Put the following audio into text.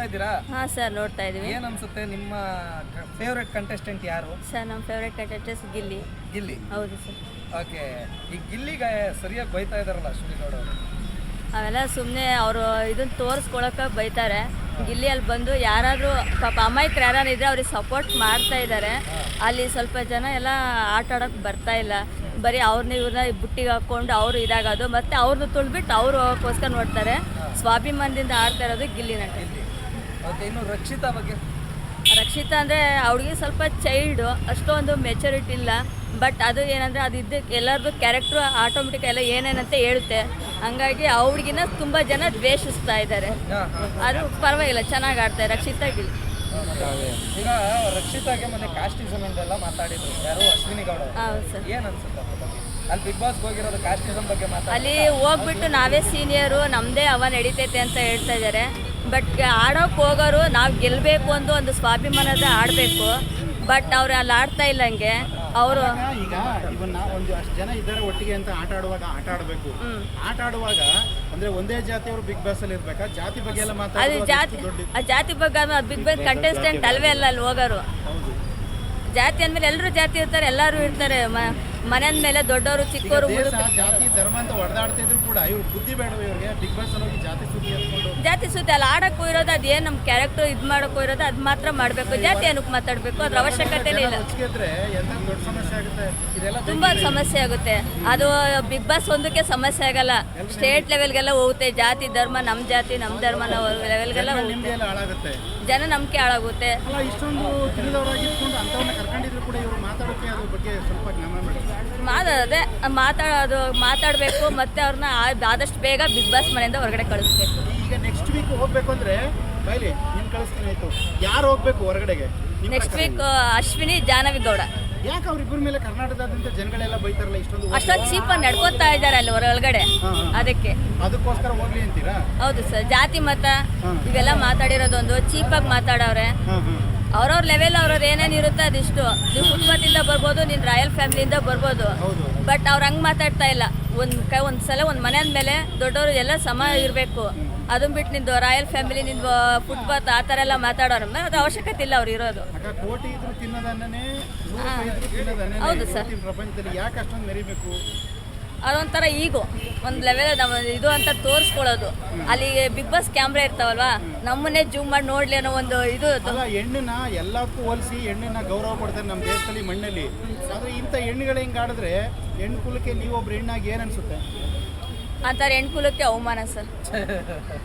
ನೋಡ್ತಾ ಇದ್ದೀರಾ? ಹಾ ಸರ್ ನೋಡ್ತಾ ಇದ್ದೀವಿ. ಏನ್ ಅನ್ಸುತ್ತೆ ನಿಮ್ಮ ಫೇವ್ರೆಟ್ ಕಂಟೆಸ್ಟೆಂಟ್ ಯಾರು? ಸರ್ ನಮ್ಮ ಫೇವ್ರೆಟ್ ಕಂಟೆಸ್ಟೆಂಟ್ ಗಿಲ್ಲಿ. ಗಿಲ್ಲಿ. ಹೌದು ಸರ್. ಓಕೆ. ಈ ಗಿಲ್ಲಿಗೆ ಸರಿಯಾಗಿ ಬೈತಾ ಇದಾರಲ್ಲ ಅಶ್ವಿನಿ ಗೌಡ ಅವರು? ಅವೆಲ್ಲ ಸುಮ್ಮನೆ ಅವರು ಇದನ್ನ ತೋರಿಸ್ಕೊಳಕ್ಕೆ ಬೈತಾರೆ. ಗಿಲ್ಲಿ ಅಲ್ಲಿ ಬಂದು ಯಾರಾದರೂ ಪಾಪ ಅಮಾಯಕರು ಯಾರು ಇದ್ರೆ ಅವ್ರಿಗೆ ಸಪೋರ್ಟ್ ಮಾಡ್ತಾ ಇದ್ದಾರೆ ಅಲ್ಲಿ ಸ್ವಲ್ಪ ಜನ ಎಲ್ಲ ಆಟ ಆಡೋಕೆ ಬರ್ತಾ ಇಲ್ಲ. ಬರೀ ಅವ್ರನ್ನ ಇವ್ರನ್ನ ಬುಟ್ಟಿಗೆ ಹಾಕ್ಕೊಂಡು ಅವರು ಇದಾಗೋದು. ಮತ್ತೆ ಅವ್ರನ್ನ ತುಳ್ಬಿಟ್ಟು ಅವ್ರು ಹೋಗೋಕ್ಕೋಸ್ಕರ ನೋಡ್ತಾರೆ. ಸ್ವಾಭಿಮಾನದಿಂದ ಆಡ್ತಾ ಇರೋದು ಗಿಲ್ಲಿ ನಟ. ಓಕೆ ಇನ್ನು ರಕ್ಷಿತಾ ಬಗ್ಗೆ? ರಕ್ಷಿತಾ ಅಂದರೆ ಅವಳಿಗೆ ಸ್ವಲ್ಪ ಚೈಲ್ಡು ಅಷ್ಟೊಂದು ಮೆಚುರಿಟಿ ಇಲ್ಲ. ಬಟ್ ಅದು ಏನಂದರೆ ಅದು ಇದ್ದಕ್ಕೆ ಎಲ್ಲರದ್ದು ಕ್ಯಾರೆಕ್ಟ್ರು ಆಟೋಮೆಟಿಕ್ ಎಲ್ಲ ಏನೇನಂತ ಹೇಳುತ್ತೆ. ಹಂಗಾಗಿ ಅವ್ರಿಗಿನ ತುಂಬ ಜನ ದ್ವೇಷಿಸ್ತಾ ಇದ್ದಾರೆ. ಅದು ಪರವಾಗಿಲ್ಲ ಚೆನ್ನಾಗಿ ಆಡ್ತಾರೆ ರಕ್ಷಿತಾ ಈಗ ರಕ್ಷಿತಾಗೆ ಮೊನ್ನೆ ಕಾಸ್ಟಿಸಮ್ ಅಂತೆಲ್ಲ ಮಾತಾಡಿದ್ರು ಯಾರು ಅಶ್ವಿನಿ ಗೌಡ ಹೌದು ಸರ್. ಏನ್ ಅನ್ಸುತ್ತೆ ಅಲ್ಲಿ ಬಿಗ್ ಬಾಸ್ ಹೋಗಿರೋದು ಕಾಸ್ಟಿಸಮ್ ಬಗ್ಗೆ ಮಾತಾಡಿ ಅಲ್ಲಿ ಹೋಗ್ಬಿಟ್ಟು ನಾವೇ ಸೀನಿಯರು ನಮ್ದೇ ಅವ ನಡೀತೈತೆ ಅಂತ ಹೇಳ್ತಾ ಇದ್ದಾರೆ. ಬಟ್ ಆಡೋಕೆ ಹೋಗೋರು ನಾವು ಗೆಲ್ಲಬೇಕು ಅಂತ ಒಂದು ಸ್ವಾಭಿಮಾನದ ಆಡಬೇಕು. ಬಟ್ ಅವ್ರು ಅಲ್ಲಿ ಆಡ್ತಾ ಇಲ್ಲ ಹಂಗೆ. ಅವರು ಈಗ ಇವನ್ನ ಒಂದು ಅಷ್ಟು ಜನ ಇದ್ದಾರೆ ಒಟ್ಟಿಗೆ ಅಂತ ಆಟ ಆಡುವಾಗ ಆಟ ಆಡಬೇಕು. ಆಟ ಆಡುವಾಗ ಅಂದ್ರೆ ಒಂದೇ ಜಾತಿಯವರು ಬಿಗ್ ಬಾಸ್ ಅಲ್ಲಿ ಇರ್ಬೇಕಾ? ಜಾತಿ ಬಗ್ಗೆ ಎಲ್ಲ ಅದು ಜಾತಿ ಆ ಜಾತಿ ಬಗ್ಗೆ ಅದು ಬಿಗ್ ಬಾಸ್ ಕಂಟೆಸ್ಟೆಂಟ್ ಅಲ್ವೇ ಅಲ್ಲ ಅಲ್ಲಿ ಹೋಗೋರು. ಜಾತಿ ಅಂದ್ಮೇಲೆ ಎಲ್ಲರೂ ಜಾತಿ ಇರ್ತಾರೆ ಎಲ್ಲರೂ ಇರ್ತಾರೆ ಮನೆ ಮೇಲೆ ದೊಡ್ಡವರು ಚಿಕ್ಕವರು ಜಾತಿ ಧರ್ಮ ಅಂತ ಹೊಡೆದಾಡ್ತಿದ್ರು ಕೂಡ ಇವ್ರು ಬುದ್ಧಿ ಬೇಡ ಇವ್ರಿಗೆ. ಬಿಗ್ ಬಾಸ್ ಹೋಗಿ ಜಾತಿ ಸುದ್ದಿ ಜಾತಿ ಸುದ್ದಿ ಅಲ್ಲಿ ಆಡಕ್ಕೂ ಇರೋದು ಅದೇನು ನಮ್ಮ ಕ್ಯಾರೆಕ್ಟರ್ ಇದು ಮಾಡೋಕ್ಕೂ ಇರೋದು ಅದು ಮಾತ್ರ ಮಾಡಬೇಕು. ಜಾತಿ ಏನಕ್ಕೆ ಮಾತಾಡಬೇಕು ಅದ್ರ ಅವಶ್ಯಕತೆನೇ ಇಲ್ಲ. ದೊಡ್ಡ ಸಮಸ್ಯೆ ಆಗುತ್ತೆ? ತುಂಬ ಸಮಸ್ಯೆ ಆಗುತ್ತೆ. ಅದು ಬಿಗ್ ಬಾಸ್ ಒಂದಕ್ಕೆ ಸಮಸ್ಯೆ ಆಗಲ್ಲ. ಸ್ಟೇಟ್ ಲೆವೆಲ್ಗೆಲ್ಲ ಹೋಗುತ್ತೆ. ಜಾತಿ ಧರ್ಮ ನಮ್ಮ ಜಾತಿ ನಮ್ಮ ಧರ್ಮ ಲೆವೆಲ್ಗೆಲ್ಲ ಹೋಗುತ್ತೆ. ಜನ ನಂಬಿಕೆ ಹಾಳಾಗುತ್ತೆ. ಇಷ್ಟೊಂದು ತಿಳಿದವರಾಗಿ ಕರ್ಕೊಂಡಿದ್ರು ಕೂಡ ಇವರು ಮಾತಾಡೋಕೆ ಅದ್ರ ಬಗ್ಗೆ ಸ್ವಲ್ಪ ಜ್ಞಾನ ಮಾಡಿ ಮಾತಾಡೋದೆ ಮಾತಾಡೋದು ಮಾತಾಡಬೇಕು ಮತ್ತೆ ಅವ್ರನ್ನ ಆದಷ್ಟು ಬೇಗ ಬಿಗ್ ಬಾಸ್ ಮನೆಯಿಂದ ಹೊರಗಡೆ ಕಳಿಸ್ಬೇಕು. ಈಗ ನೆಕ್ಸ್ಟ್ ವೀಕ್ ಹೋಗ್ಬೇಕು ಅಂದ್ರೆ ಬೈಲಿ ನಿಮ್ ಕಳಿಸ್ತೀನಿ ಆಯ್ತು. ಯಾರು ಹೋಗ್ಬೇಕು ಹೊರಗಡೆಗೆ? ನಿಮ್ ನೆಕ್ಸ್ಟ್ ಪ್ರಕಾರ? ವೀಕ್ ಅಶ್ವಿನಿ ಜಾನವಿ ಗೌಡ. ಯಾಕೆ ಅವ್ರಿಬ್ಬರ ಮೇಲೆ ಕರ್ನಾಟಕದಾದ್ಯಂತ ಜನಗಳೆಲ್ಲ ಬೈತಾರಲ್ಲ ಇಷ್ಟೊಂದು ಅಷ್ಟೊಂದು ಚೀಪಾಗಿ ನಡ್ಕೊತಾ ಇದ್ದಾರೆ ಅಲ್ಲಿ ಹೊರಗಡೆ ಹಾ, ಹಾ. ಅದಕ್ಕೆ. ಅದಕ್ಕೋಸ್ಕರ ಹೋಗ್ಲಿ ಅಂತೀರಾ? ಹೌದು ಸರ್ ಜಾತಿ ಮತ ಹಾ. ಇವೆಲ್ಲ ಮಾತಾಡಿರೋದೊಂದು ಚೀಪಾಗಿ ಮಾತಾಡವ್ರೆ. ಹಾ ಹಾ. ಅವ್ರವ್ರ ಲೆವೆಲ್ ಅವ್ರವ್ರ ಏನೇನು ಇರುತ್ತೆ ಅದಿಷ್ಟು. ನೀವು ಕುಟುಂಬದಿಂದ ಬರ್ಬೋದು ನೀನು ರಾಯಲ್ ಫ್ಯಾಮಿಲಿಯಿಂದ ಬರ್ಬೋದು. ಬಟ್ ಅವ್ರು ಹಂಗೆ ಮಾತಾಡ್ತಾ ಇಲ್ಲ. ಒಂದು ಕೈ ಒಂದು ಸಲ ಒಂದು ಮನೆ ಅಂದಮೇಲೆ ದೊಡ್ಡವರು ಎಲ್ಲ ಸಮ ಇರಬೇಕು. ಅದನ್ನ ಬಿಟ್ಟು ನಿಂದು ರಾಯಲ್ ಫ್ಯಾಮಿಲಿ ನಿಂದು ಫುಟ್ಪಾತ್ ಆ ಥರ ಎಲ್ಲ ಮಾತಾಡೋರು ಮೇಲೆ ಅದು ಅವಶ್ಯಕತೆ ಇಲ್ಲ ಅವ್ರು ಇರೋದು. ಹೌದು ಸರ್. ಅದೊಂಥರ ಈಗೋ. ಒಂದು ಲೆವೆಲ್ ನಮ್ಮ ಇದು ಅಂತ ತೋರಿಸ್ಕೊಳ್ಳೋದು. ಅಲ್ಲಿ ಬಿಗ್ ಬಾಸ್ ಕ್ಯಾಮ್ರಾ ಇರ್ತಾವಲ್ವಾ? ನಮ್ಮನ್ನೇ ಜೂಮ್ ಮಾಡಿ ನೋಡ್ಲಿ ಅನ್ನೋ ಒಂದು ಇದು ಅಲ್ಲ ಹೆಣ್ಣನ್ನ ಎಲ್ಲಕ್ಕೂ ಹೋಲಿಸಿ ಹೆಣ್ಣನ್ನ ಗೌರವ ಕೊಡ್ತಾರೆ ನಮ್ಮ ದೇಶದಲ್ಲಿ ಮಣ್ಣಲ್ಲಿ. ಆದರೆ ಇಂಥ ಹೆಣ್ಣುಗಳು ಹಿಂಗೆ ಆಡಿದ್ರೆ ಹೆಣ್ಣು ಕುಲಕ್ಕೆ ನೀವೊಬ್ರು ಹೆಣ್ಣಾಗಿ ಏನು ಅನ್ಸುತ್ತೆ? ಅಂತಾರೆ ಹೆಣ್ಕುಲಕ್ಕೆ ಅವಮಾನ ಸರ್.